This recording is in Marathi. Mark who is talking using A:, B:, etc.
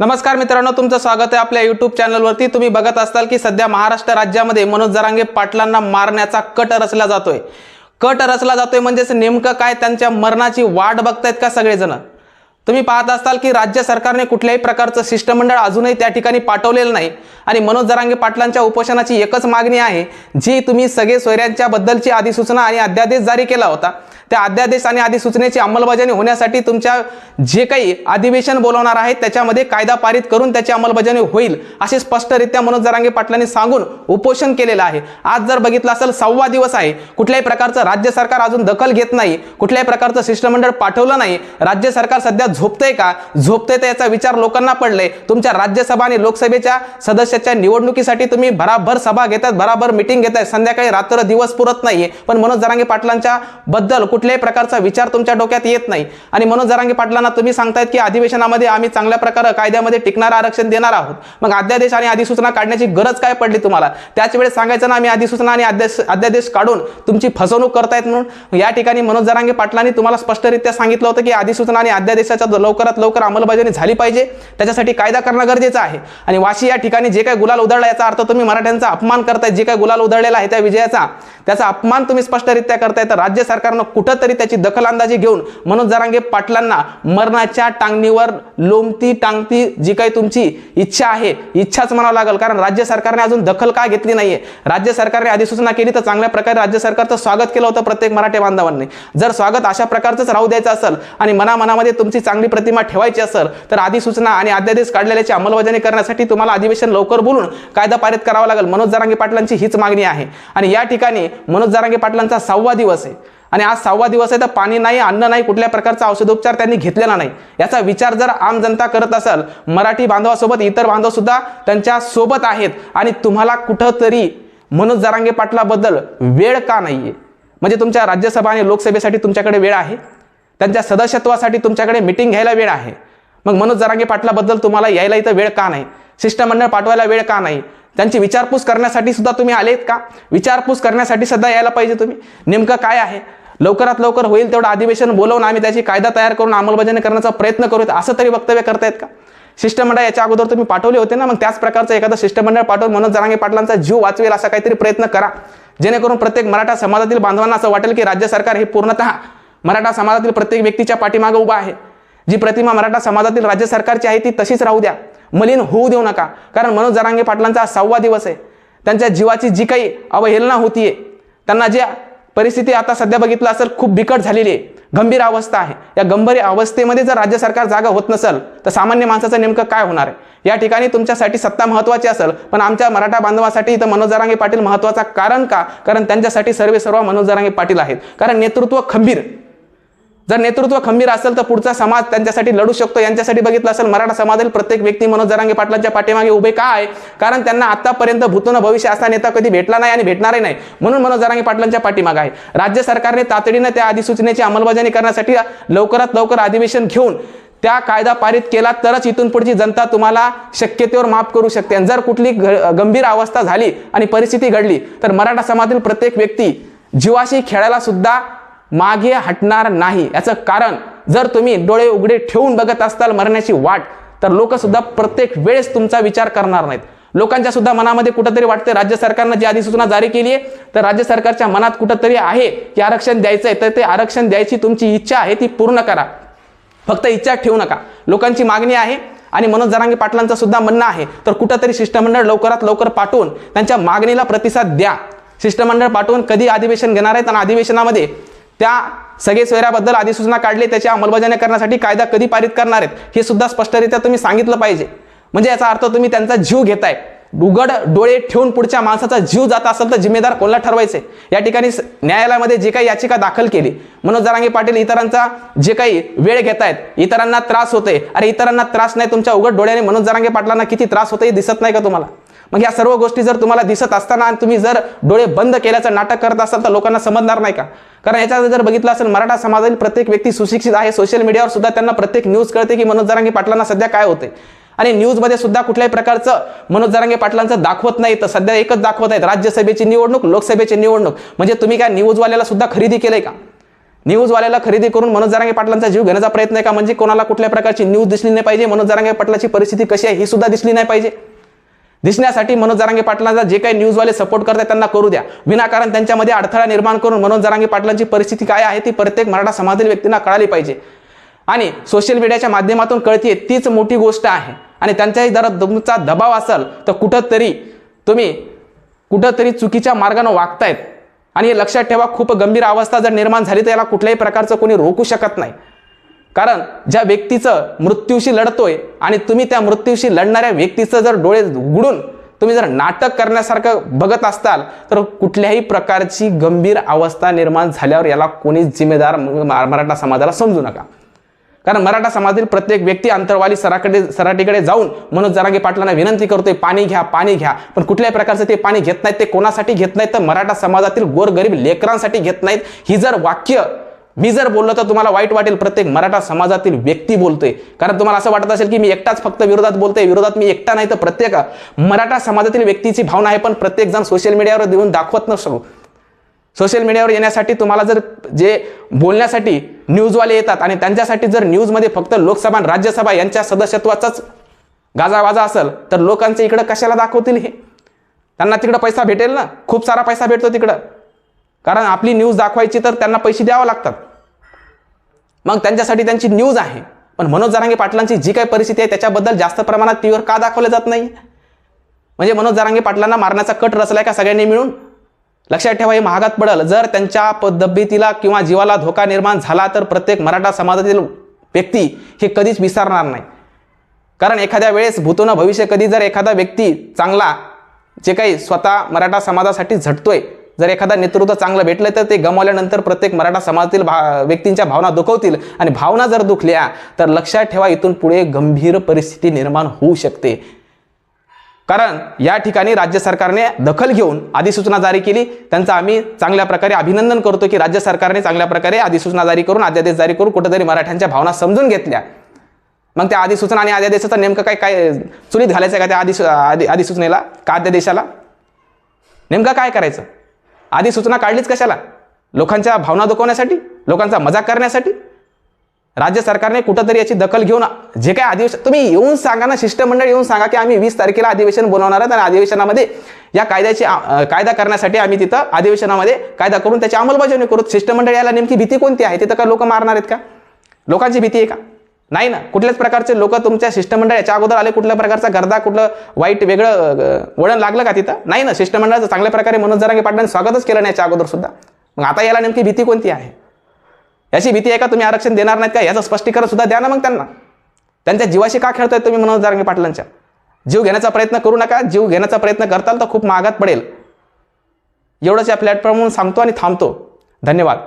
A: नमस्कार मित्रांनो तुमचं स्वागत आहे आपल्या युट्यूब चॅनलवरती तुम्ही बघत असाल की सध्या महाराष्ट्र राज्यामध्ये मनोज जरांगे पाटलांना मारण्याचा कट रचला जातोय. कट रचला जातोय म्हणजेच नेमकं काय त्यांच्या मरणाची वाट बघतायत का सगळेजण? तुम्ही पाहत असाल की राज्य सरकारने कुठल्याही प्रकारचं शिष्टमंडळ अजूनही त्या ठिकाणी पाठवलेलं नाही आणि मनोज जरांगे पाटलांच्या उपोषणाची एकच मागणी आहे जी तुम्ही सगळे सोयऱ्यांच्या बद्दलची अधिसूचना आणि अध्यादेश जारी केला होता. त्या अध्यादेश आणि अधिसूचनेची अंमलबजावणी होण्यासाठी तुमच्या जे काही अधिवेशन बोलवणार आहेत त्याच्यामध्ये कायदा पारित करून त्याची अंमलबजावणी होईल असे स्पष्टरित्या मनोज जरांगे पाटलांनी सांगून उपोषण केलेलं आहे. आज जर बघितलं असेल सव्वा दिवस आहे. कुठल्याही प्रकारचं राज्य सरकार अजून दखल घेत नाही. कुठल्याही प्रकारचं शिष्टमंडळ पाठवलं नाही. राज्य सरकार सध्या झोपतंय का? झोपतंय तर याचा विचार लोकांना पडलाय. तुमच्या राज्यसभा आणि लोकसभेच्या सदस्याच्या निवडणुकीसाठी तुम्ही भराभर सभा घेतात भराभर मिटिंग घेतात संध्याकाळी रात्र दिवस पुरत नाहीये. पण मनोज जरांगे पाटलांच्या बद्दल कुठल्याही प्रकारचा विचार तुमच्या डोक्यात येत नाही. आणि मनोज जरांगे पाटलांना तुम्ही सांगतायत की अधिवेशनामध्ये आम्ही चांगल्या प्रकारे कायद्यामध्ये टिकणारं आरक्षण देणार आहोत. मग अध्यादेश आणि अधिसूचना काढण्याची गरज काय पडली तुम्हाला? त्याच वेळेस सांगायचं ना आम्ही अधिसूचना आणि अध्यादेश अध्यादेश काढून तुमची फसवणूक करतायत म्हणून. या ठिकाणी मनोज जरांगे पाटलांनी तुम्हाला स्पष्टरित्या सांगितलं होतं की अधिसूचना आणि अध्यादेशाच्या लवकरात लवकर अंमलबजावणी झाली पाहिजे. त्याच्यासाठी कायदा करणं गरजेचं आहे. आणि वाशी या ठिकाणी जे काही गुलाल उधळला याचा अर्थ तुम्ही मराठ्यांचा अपमान करताय जे काही गुलाल उधळलेला आहे त्या विजयाचा त्याचा अपमान तुम्ही स्पष्टरित्या करताय तर राज्य सरकारनं कुठंतरी त्याची दखल अंदाजी घेऊन मनोज जरांगे पाटलांना मरणाच्या टांगणीवर लोमती टांगती जी काही तुमची इच्छा आहे इच्छाच म्हणावं लागेल. कारण राज्य सरकारने अजून दखल का घेतली नाहीये? राज्य सरकारने अधिसूचना केली तर चांगल्या प्रकारे राज्य सरकारचं स्वागत केलं होतं प्रत्येक मराठी बांधवांनी. जर स्वागत अशा प्रकारचंच राहू द्यायचं असेल आणि मनामनामध्ये तुमची चांगली प्रतिमा ठेवायची असेल तर अधिसूचना आणि अध्यादेश काढलेल्याची अंमलबजावणी करण्यासाठी तुम्हाला अधिवेशन लवकर बोलून कायदा पारित करावा लागेल. मनोज जरांगे पाटलांची हीच मागणी आहे. आणि या ठिकाणी मनोज जरांगे पाटलांचा सहावा दिवस आहे. आणि आज सहावा दिवस आहे तर पाणी नाही अन्न नाही कुठल्या प्रकारचा औषधोपचार त्यांनी घेतलेला नाही. याचा विचार जर आम जनता करत असेल मराठी बांधवासोबत इतर बांधवसुद्धा त्यांच्यासोबत आहेत आणि तुम्हाला कुठंतरी मनोज जरांगे पाटलाबद्दल वेळ का नाहीये? म्हणजे तुमच्या राज्यसभा आणि लोकसभेसाठी तुमच्याकडे वेळ आहे? त्यांच्या सदस्यत्वासाठी तुमच्याकडे मिटिंग घ्यायला वेळ आहे? मग मनोज जरांगे पाटलाबद्दल तुम्हाला यायला इथं वेळ का नाही? शिष्टमंडळ पाठवायला वेळ का नाही? त्यांची विचारपूस करण्यासाठी सुद्धा तुम्ही आलेत का? विचारपूस करण्यासाठी सुद्धा यायला पाहिजे तुम्ही? नेमकं काय आहे? लवकरात लवकर होईल तेवढं अधिवेशन बोलवून आम्ही त्याची कायदा तयार करून अंमलबजावणी करण्याचा प्रयत्न करूयात. असं तरी वक्तव्य करतायत का? शिष्टमंडळ याच्या अगोदर तुम्ही पाठवले होते ना मग त्याच प्रकारचं एखादं शिष्टमंडळ पाठवून मनोज जरांगे पाटलांचा जीव वाचवेल असा काहीतरी प्रयत्न करा. जेणेकरून प्रत्येक मराठा समाजातील बांधवांना असं वाटेल की राज्य सरकार हे पूर्णतः मराठा समाजातील प्रत्येक व्यक्तीच्या पाठीमागे उभा आहे. जी प्रतिमा मराठा समाजातील राज्य सरकारची आहे ती तशीच राहू द्या. मलिन होऊ देऊ नका. कारण मनोज जरांगे पाटलांचा सहावा दिवस आहे. त्यांच्या जीवाची जी काही अवहेलना होतीये त्यांना जे परिस्थिती आता सध्या बघितलं असेल खूप बिकट झालेली आहे. गंभीर अवस्था आहे. या गंभीर अवस्थेमध्ये जर राज्य सरकार जागा होत नसेल तर सामान्य माणसाचं नेमकं काय होणार आहे? या ठिकाणी तुमच्यासाठी सत्ता महत्वाची असेल पण आमच्या मराठा बांधवासाठी इथं मनोज जरांगे पाटील महत्त्वाचा कारण का? कारण त्यांच्यासाठी सर्वे सर्व मनोज जरांगे पाटील आहेत. कारण नेतृत्व खंबीर. जर नेतृत्व खंबीर असेल तर पुढचा समाज त्यांच्यासाठी लढू शकतो. यांच्यासाठी बघितलं असेल मराठा समाजातील प्रत्येक व्यक्ती मनोज जरांगे पाटलांच्या पाठीमागे उभे का आहे? कारण त्यांना आतापर्यंत भूतून भविष्य असा नेता कधी भेटला नाही आणि भेटणारही नाही. म्हणून मनोज जरांगे पाटलांच्या पाठीमागे आहे. राज्य सरकारने तातडीनं त्या अधिसूचनेची अंमलबजावणी करण्यासाठी लवकरात लवकर अधिवेशन घेऊन त्या कायदा पारित केला तरच इथून पुढची जनता तुम्हाला शक्यतेवर माफ करू शकते. आणि जर कुठली ग- गंभीर अवस्था झाली आणि परिस्थिती घडली तर मराठा समाजातील प्रत्येक व्यक्ती जीवाशी खेळायला सुद्धा मागे हटणार नाही. याचं कारण जर तुम्ही डोळे उघडे ठेवून बघत असताल मरण्याची वाट तर लोक सुद्धा प्रत्येक वेळेस तुमचा विचार करणार नाहीत. लोकांच्या सुद्धा मनामध्ये कुठंतरी वाटते राज्य सरकारनं जी अधिसूचना जारी केली आहे तर राज्य सरकारच्या मनात कुठंतरी आहे की आरक्षण द्यायचं आहे तर ते आरक्षण द्यायची तुमची इच्छा आहे ती पूर्ण करा. फक्त इच्छा ठेवू नका. लोकांची मागणी आहे आणि मनोज जरांगे पाटलांचं सुद्धा म्हणणं आहे तर कुठंतरी शिष्टमंडळ लवकरात लवकर पाठवून त्यांच्या मागणीला प्रतिसाद द्या. शिष्टमंडळ पाठवून कधी अधिवेशन घेणार आहेत आणि अधिवेशनामध्ये त्या सगळे सोयऱ्याबद्दल अधिसूचना काढली त्याची अंमलबजावणी करण्यासाठी कायदा कधी पारित करणार आहेत हे सुद्धा स्पष्टरित्या तुम्ही सांगितलं पाहिजे. म्हणजे याचा अर्थ तुम्ही त्यांचा जीव घेताय. उघड डोळे ठेवून पुढच्या माणसाचा जीव जात असेल तर जिम्मेदार कोणाला ठरवायचे? या ठिकाणी न्यायालयामध्ये जे काही याचिका दाखल केली मनोज जरांगे पाटील इतरांचा जे काही वेळ घेत आहेत इतरांना त्रास होते अरे इतरांना त्रास नाही तुमच्या उघड डोळ्याने मनोज जरांगे पाटलांना किती त्रास होते हे दिसत नाही का तुम्हाला? मग या सर्व गोष्टी जर तुम्हाला दिसत असताना आणि तुम्ही जर डोळे बंद केल्याचं नाटक करत असाल तर लोकांना समजणार नाही का? कारण याच्यात जर बघितलं असेल मराठा समाजातील प्रत्येक व्यक्ती सुशिक्षित आहे. सोशल मीडियावर सुद्धा त्यांना प्रत्येक न्यूज कळते की मनोज जरांगे पाटलांना सध्या काय होते आणि न्यूजमध्ये सुद्धा कुठल्याही प्रकारचं मनोज जरांगे पाटलांचं दाखवत नाही. तर सध्या एकच दाखवत आहेत. राज्यसभेची निवडणूक लोकसभेची निवडणूक. म्हणजे तुम्ही काय न्यूजवाल्याला सुद्धा खरेदी केलंय का? न्यूजवाल्याला खरेदी करून मनोज जरांगे पाटलांचा जीव घेण्याचा प्रयत्न आहे का? म्हणजे कोणाला कुठल्या प्रकारची न्यूज दिसली नाही पाहिजे? मनोज जरांगे पाटलाची परिस्थिती कशी आहे? ही सुद्धा दिसली नाही पाहिजे. दिसण्यासाठी मनोज जरांगे पाटलांचा जे काही न्यूजवाले सपोर्ट करतात त्यांना करू द्या. विनाकारण त्यांच्यामध्ये अडथळा निर्माण करून मनोज जरांगे पाटलांची परिस्थिती काय आहे ती प्रत्येक मराठा समाजातील व्यक्तींना कळाली पाहिजे. आणि सोशल मीडियाच्या माध्यमातून कळते तीच मोठी गोष्ट आहे. आणि त्यांच्याही जर तुमचा दबाव असेल तर कुठंतरी तुम्ही कुठंतरी चुकीच्या मार्गाने वागतायत. आणि हे लक्षात ठेवा खूप गंभीर अवस्था जर निर्माण झाली तर याला कुठल्याही प्रकारचं कोणी रोखू शकत नाही. कारण ज्या व्यक्तीचं मृत्यूशी लढतोय आणि तुम्ही त्या मृत्यूशी लढणाऱ्या व्यक्तीचं जर डोळे उघडून तुम्ही जर नाटक करण्यासारखं बघत असताल तर कुठल्याही प्रकारची गंभीर अवस्था निर्माण झाल्यावर याला कोणीच जिम्मेदार मराठा समाजाला समजू नका. कारण मराठा समाजातील प्रत्येक व्यक्ती अंतरवाली सराकडे सराटीकडे जाऊन मनोज जरांगे पाटलांना विनंती करतोय पाणी घ्या पाणी घ्या. पण कुठल्याही प्रकारचं ते पाणी घेत नाहीत ते कोणासाठी घेत नाहीत तर मराठा समाजातील गोरगरीब लेकरांसाठी घेत नाहीत. ही जर वाक्य मी जर बोललो तर तुम्हाला वाईट वाटेल. प्रत्येक मराठा समाजातील व्यक्ती बोलतोय. कारण तुम्हाला असं वाटत असेल की मी एकटाच फक्त विरोधात बोलतोय. विरोधात मी एकटा नाही तर प्रत्येक मराठा समाजातील व्यक्तीची भावना आहे पण प्रत्येक जण सोशल मीडियावर देऊन दाखवत नसतो. सोशल मीडियावर येण्यासाठी तुम्हाला जर जे बोलण्यासाठी न्यूजवाले येतात आणि त्यांच्यासाठी जर न्यूजमध्ये फक्त लोकसभा आणि राज्यसभा यांच्या सदस्यत्वाचाच गाजावाजा असेल तर लोकांच्या इकडं कशाला दाखवतील हे? त्यांना तिकडं पैसा भेटेल ना? खूप सारा पैसा भेटतो तिकडं. कारण आपली न्यूज दाखवायची तर त्यांना पैसे द्यावे लागतात. मग त्यांच्यासाठी त्यांची न्यूज आहे. पण मनोज जरांगे पाटलांची जी काही परिस्थिती आहे त्याच्याबद्दल जास्त प्रमाणात टीव्हीवर का दाखवलं जात नाही? म्हणजे मनोज जरांगे पाटलांना मारण्याचा कट रचलाय का सगळ्यांनी मिळून? लक्षात ठेवा हे महागात पडल. जर त्यांच्या पद्धतीला किंवा जीवाला धोका निर्माण झाला तर प्रत्येक मराठा समाजातील व्यक्ती हे कधीच विसरणार नाही. कारण एखाद्या वेळेस भूतोनं भविष्य कधी जर एखादा व्यक्ती चांगला जे काही स्वतः मराठा समाजासाठी झटतोय जर एखादा नेतृत्व चांगलं भेटलं तर ते गमावल्यानंतर प्रत्येक मराठा समाजातील भा व्यक्तींच्या भावना दुखवतील. आणि भावना जर दुखल्या तर लक्षात ठेवा इथून पुढे गंभीर परिस्थिती निर्माण होऊ शकते. कारण या ठिकाणी राज्य सरकारने दखल घेऊन अधिसूचना जारी केली. त्यांचं आम्ही चांगल्या प्रकारे अभिनंदन करतो की राज्य सरकारने चांगल्या प्रकारे अधिसूचना जारी करून अध्यादेश जारी करून कुठेतरी मराठ्यांच्या भावना समजून घेतल्या. मग त्या अधिसूचना आणि अध्यादेशाचा नेमकं काय काय चुलीत घालायचं का त्या अधिसू आधी अधिसूचनेला? का अध्यादेशाला? नेमकं काय करायचं? आधी सूचना काढलीच कशाला? लोकांच्या भावना दुखवण्यासाठी? लोकांचा मजाक करण्यासाठी? राज्य सरकारने कुठंतरी याची दखल घेऊन जे काय अधिवेशन तुम्ही येऊन सांगा ना शिष्टमंडळ येऊन सांगा की आम्ही वीस तारखेला अधिवेशन बोलवणार आहोत आणि अधिवेशनामध्ये या कायद्याची कायदा करण्यासाठी आम्ही तिथं अधिवेशनामध्ये कायदा करून त्याची अंमलबजावणी करू. शिष्टमंडळ याला नेमकी भीती कोणती आहे? तिथं का लोक मारणार आहेत का? लोकांची भीती आहे का? नाही ना? कुठल्याच प्रकारचे लोक तुमच्या शिष्टमंडळ याच्या अगोदर आले कुठल्या प्रकारचा गर्दा कुठलं वाईट वेगळं वळण लागलं का तिथं? नाही ना? शिष्टमंडळाचं चांगल्या प्रकारे मनोज जरांगे पाटलांनी स्वागतच केलं नाही याच्या अगोदर सुद्धा. मग आता याला नेमकी भीती कोणती आहे? याची भीती आहे का तुम्ही आरक्षण देणार नाहीत का? याचं स्पष्टीकरण सुद्धा द्या ना मग त्यांना. त्यांच्या जीवाशी का खेळताय तुम्ही मनोज जरांगे पाटलांच्या? जीव घेण्याचा प्रयत्न करू नका. जीव घेण्याचा प्रयत्न करताल तर खूप महागात पडेल. एवढंच या प्लॅटफॉर्मवरून सांगतो आणि थांबतो. धन्यवाद.